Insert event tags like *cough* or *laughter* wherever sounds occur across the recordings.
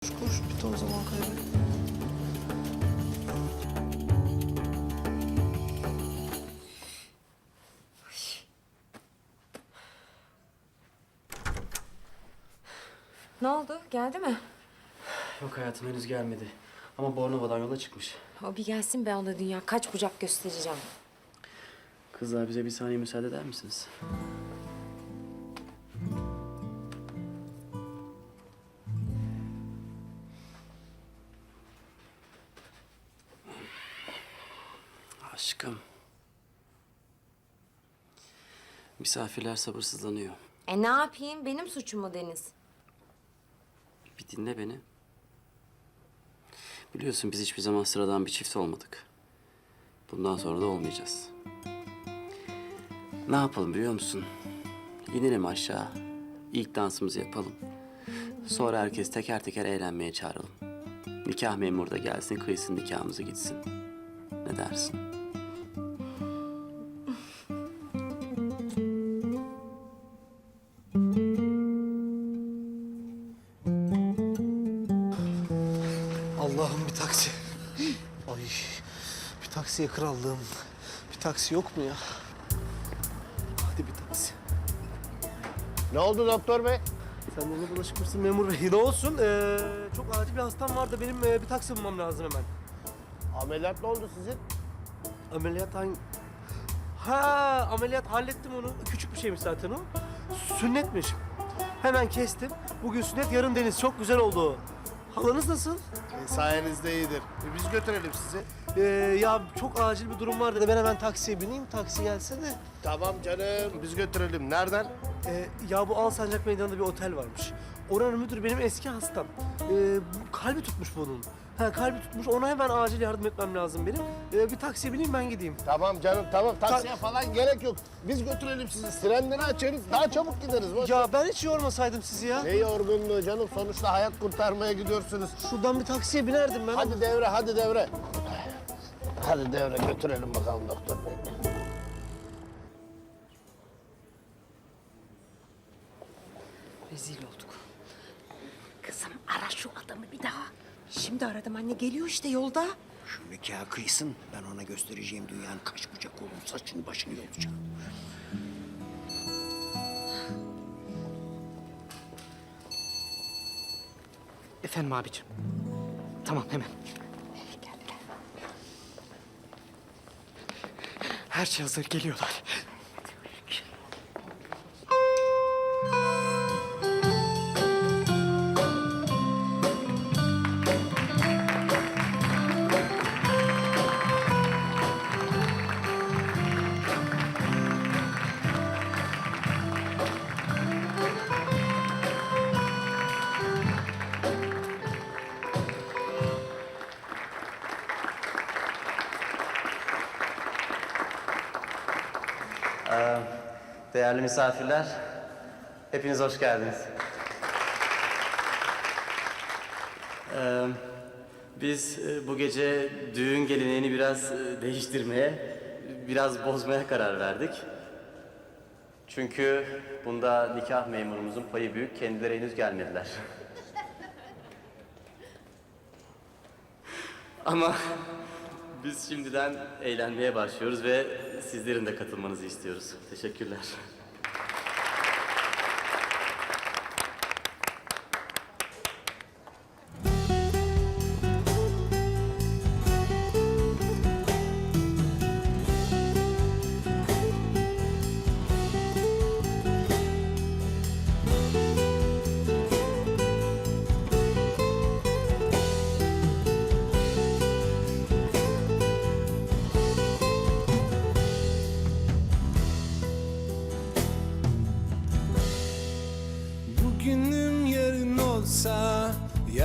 Koş koş bir ton zaman kaybı. Ne oldu? Geldi mi? Yok hayatım henüz gelmedi. Ama Bornova'dan yola çıkmış. O bir gelsin be ona dünya. Kaç bucak göstereceğim. Kızlar bize bir saniye müsaade eder misiniz? Aşkım. Misafirler sabırsızlanıyor. E ne yapayım? Benim suçum mu Deniz? Bir dinle beni. Biliyorsun biz hiçbir zaman sıradan bir çift olmadık. Bundan sonra da olmayacağız. Ne yapalım biliyor musun? İnelim aşağı. İlk dansımızı yapalım. Sonra herkes teker teker eğlenmeye çağıralım. Nikah memuru da gelsin, kıysın nikahımızı gitsin. Ne dersin? Taksiye krallığım. Bir taksi yok mu ya? Hadi bir taksi. Ne oldu doktor bey? Sen bulaşık mısın memur bey? Ne olsun? Ee, çok acil bir hastam var da benim ee, bir taksi bulmam lazım hemen. Ameliyat ne oldu sizin? Ameliyat hangi... Ha ameliyat hallettim onu. Küçük bir şeymiş zaten o. Sünnetmiş. Hemen kestim. Bugün sünnet yarın deniz. Çok güzel oldu. Halanız nasıl? E, sayenizde iyidir. E, biz götürelim sizi. Ee, ya çok acil bir durum var dedi. Ben hemen taksiye bineyim. Taksi gelse de. Tamam canım biz götürelim. Nereden? Ee, ya bu Alsancak Meydanı'nda bir otel varmış. Oranın müdürü benim eski hastam. Ee, bu kalbi tutmuş bunun. Ha kalbi tutmuş. Ona hemen acil yardım etmem lazım benim. Ee, bir taksiye bineyim ben gideyim. Tamam canım tamam. Taksiye falan gerek yok. Biz götürelim sizi. Sirenleri açarız. Daha çabuk gideriz. Boş. Ya ben hiç yormasaydım sizi ya. Ne yorgunluğu canım. Sonuçta hayat kurtarmaya gidiyorsunuz. Şuradan bir taksiye binerdim ben. Hadi devre hadi devre. Hadi devre götürelim bakalım doktor bey. Rezil olduk. Kızım ara şu adamı bir daha. Şimdi aradım anne. Geliyor işte yolda. Şu nikahı kıysın. Ben ona göstereceğim dünyanın kaç bucak olduğunu, saçını başını yolacağım. Efendim abicim. Tamam hemen. Her şey hazır geliyorlar. Değerli misafirler, hepiniz hoş geldiniz. Ee, biz e, bu gece düğün geleneğini biraz e, değiştirmeye, biraz bozmaya karar verdik. Çünkü bunda nikah memurumuzun payı büyük, kendileri henüz gelmediler. *laughs* Ama biz şimdiden eğlenmeye başlıyoruz ve sizlerin de katılmanızı istiyoruz. Teşekkürler.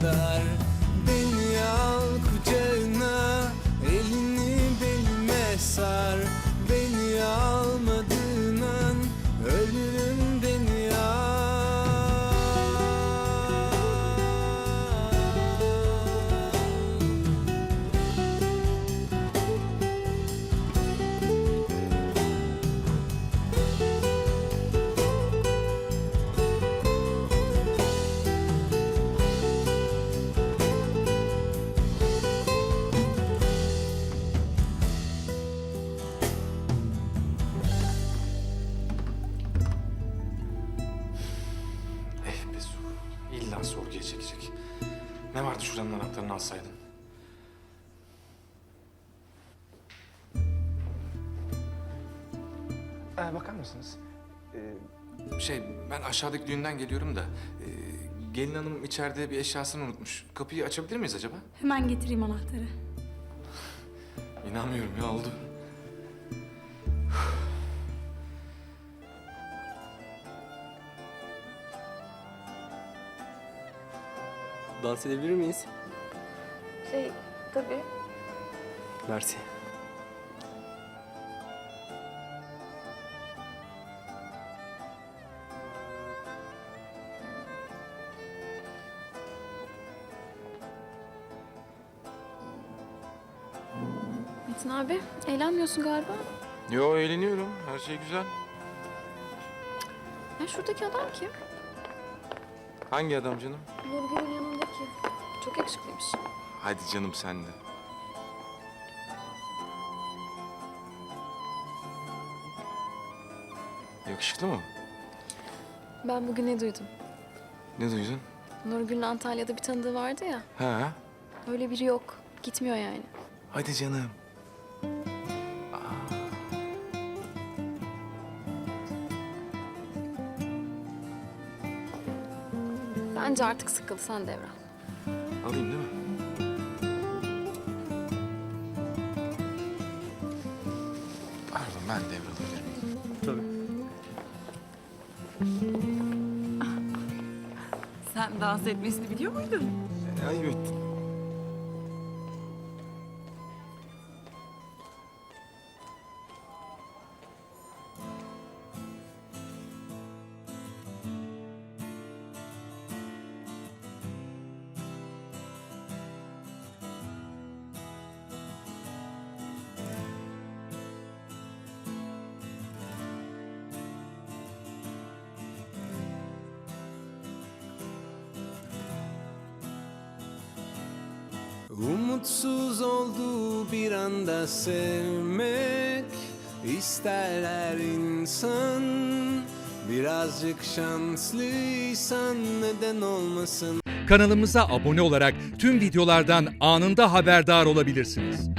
kadar. Beni al kucağına elini belime sar Sorguya çekecek. Ne vardı şuranın anahtarını alsaydın? Ee, bakar mısınız? Ee, şey, ben aşağıdaki düğünden geliyorum da... e, gelin hanım içeride bir eşyasını unutmuş. Kapıyı açabilir miyiz acaba? Hemen getireyim anahtarı. İnanmıyorum ya oldu. Dans edebilir miyiz? Şey, tabii. Mersi. Metin abi, eğlenmiyorsun galiba. Yo eğleniyorum. Her şey güzel. Ya şuradaki adam kim? Hangi adam canım? Nurgül'ün yanındaki. Çok yakışıklıymış. Hadi canım sen de. Yakışıklı mı? Ben bugün ne duydum? Ne duydun? Nurgül'ün Antalya'da bir tanıdığı vardı ya. Ha? Öyle biri yok. Gitmiyor yani. Hadi canım. Bence artık sıkıldı sen devran. Alayım değil mi? Pardon ben devralabilirim. Sen dans etmesini biliyor muydun? Ayıp ettin. Umutsuz olduğu bir anda sevmek ister her insan Birazcık şanslıysan neden olmasın Kanalımıza abone olarak tüm videolardan anında haberdar olabilirsiniz.